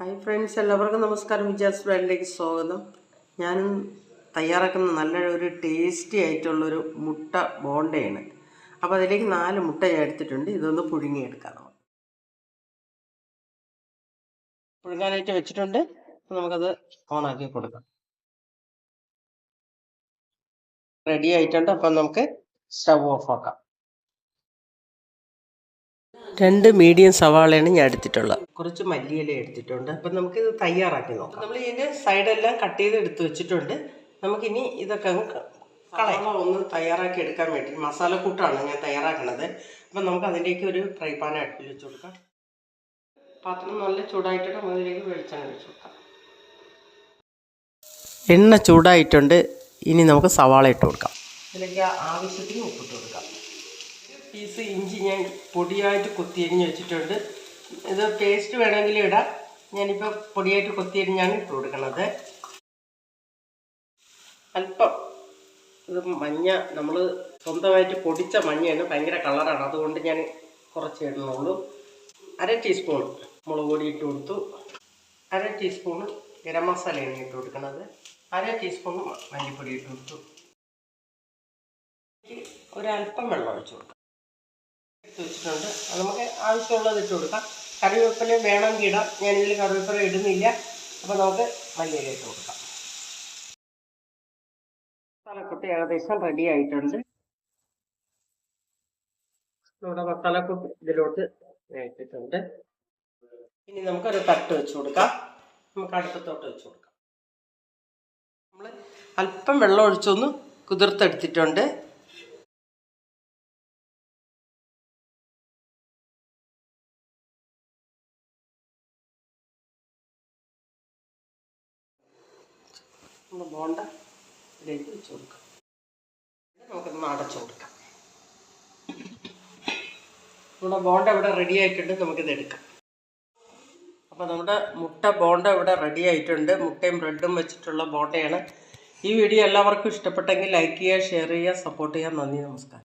Hi friends എല്ലാവർക്കും നമസ്കാരം. വിജാസ് ബ്രാൻഡിലേക്ക് സ്വാഗതം. ഞാൻ തയ്യാറാക്കുന്ന നല്ല ഒരു ടേസ്റ്റി ആയിട്ടുള്ളൊരു മുട്ട ബോണ്ടയാണ്. അപ്പോൾ അതിലേക്ക് നാല് മുട്ട ഞാൻ എടുത്തിട്ടുണ്ട്. ഇതൊന്ന് പുഴുങ്ങിയെടുക്കാം നമുക്ക്. പുഴുങ്ങാനായിട്ട് വെച്ചിട്ടുണ്ട്. നമുക്കത് ഓണാക്കി കൊടുക്കാം. റെഡി ആയിട്ടുണ്ട്. അപ്പം നമുക്ക് സ്റ്റവ് ഓഫ് ആക്കാം. രണ്ട് മീഡിയം സവാളയാണ് ഞാൻ എടുത്തിട്ടുള്ളത്. കുറച്ച് മല്ലിയില എടുത്തിട്ടുണ്ട്. അപ്പം നമുക്കിത് തയ്യാറാക്കി നോക്കാം. നമ്മൾ ഇതിന്റെ സൈഡെല്ലാം കട്ട് ചെയ്ത് എടുത്ത് വെച്ചിട്ടുണ്ട്. നമുക്കിനി ഇതൊക്കെ അങ്ങ് കളയാം. ഒന്ന് തയ്യാറാക്കി എടുക്കാൻ വേണ്ടി മസാല കൂട്ടാണ് ഞാൻ തയ്യാറാക്കുന്നത് അപ്പം നമുക്ക് അതിന്റെയൊക്കെ ഒരു ഫ്രൈ പാൻ അടുപ്പിൽ വെച്ച് കൊടുക്കാം. പാത്രം നല്ല ചൂടായിട്ടുണ്ട്. നമ്മൾ ഇതിലേക്ക് വെളിച്ചെണ്ണ വെച്ച് കൊടുക്കാം. എണ്ണ ചൂടായിട്ടുണ്ട്. ഇനി നമുക്ക് സവാള ഇട്ട് കൊടുക്കാം. ഇതിലേക്ക് ആവശ്യത്തിന് ഉപ്പിട്ട് കൊടുക്കാം. പീസ് ഇഞ്ചി ഞാൻ പൊടിയായിട്ട് കൊത്തിയരിഞ്ഞ് വെച്ചിട്ടുണ്ട്. ഇത് പേസ്റ്റ് വേണമെങ്കിൽ ഇടാം. ഞാനിപ്പോൾ പൊടിയായിട്ട് കൊത്തിയരിഞ്ഞാണ് ഇട്ട് കൊടുക്കുന്നത് അല്പം ഇത് മഞ്ഞ നമ്മൾ സ്വന്തമായിട്ട് പൊടിച്ച മഞ്ഞയാണ്. ഭയങ്കര കളറാണ്. അതുകൊണ്ട് ഞാൻ കുറച്ച് ഇടുന്നുള്ളൂ അര ടീസ്പൂൺ മുളക് പൊടി ഇട്ട് കൊടുത്തു. അര ടീസ്പൂൺ ഗരം മസാലയാണ് ഇട്ട് കൊടുക്കുന്നത് അര ടീസ്പൂൺ മല്ലിപ്പൊടി ഇട്ട് കൊടുത്തു. ഒരല്പം വെള്ളം ഒഴിച്ചു കൊടുക്കാം. എടുത്ത് വെച്ചിട്ടുണ്ട്. അത് നമുക്ക് ആവശ്യമുള്ളത് ഇട്ട് കൊടുക്കാം. കറിവേപ്പില വേണമെങ്കിൽ ഇടാം. ഞാനിതിൽ കറിവേപ്പില ഇടുന്നില്ല. അപ്പോൾ നമുക്ക് മല്ലിയില ഇട്ട് കൊടുക്കാം. മസാലക്കുട്ടി ഏകദേശം റെഡി ആയിട്ടുണ്ട്. നമ്മുടെ മസാലക്കുട്ടി ഇതിലോട്ട് ഇട്ടിട്ടുണ്ട്. ഇനി നമുക്കൊരു തട്ട് വെച്ച് കൊടുക്കാം. നമുക്ക് അടുപ്പത്തോട്ട് വെച്ച് കൊടുക്കാം. നമ്മൾ അല്പം വെള്ളം ഒഴിച്ചൊന്ന് കുതിർത്തെടുത്തിട്ടുണ്ട്. നമ്മൾ ബോണ്ട ഇതിലേക്ക് വെച്ച് കൊടുക്കാം. നമുക്കൊന്ന് അടച്ചു കൊടുക്കാം. നമ്മുടെ ബോണ്ട ഇവിടെ റെഡി ആയിട്ടുണ്ട് നമുക്കിത് എടുക്കാം. അപ്പോൾ നമ്മുടെ മുട്ട ബോണ്ട ഇവിടെ റെഡി ആയിട്ടുണ്ട്. മുട്ടയും ബ്രെഡും വെച്ചിട്ടുള്ള ബോണ്ടയാണ്. ഈ വീഡിയോ എല്ലാവർക്കും ഇഷ്ടപ്പെട്ടെങ്കിൽ ലൈക്ക് ചെയ്യുക ഷെയർ ചെയ്യുക സപ്പോർട്ട് ചെയ്യുക. നന്ദി നമസ്കാരം.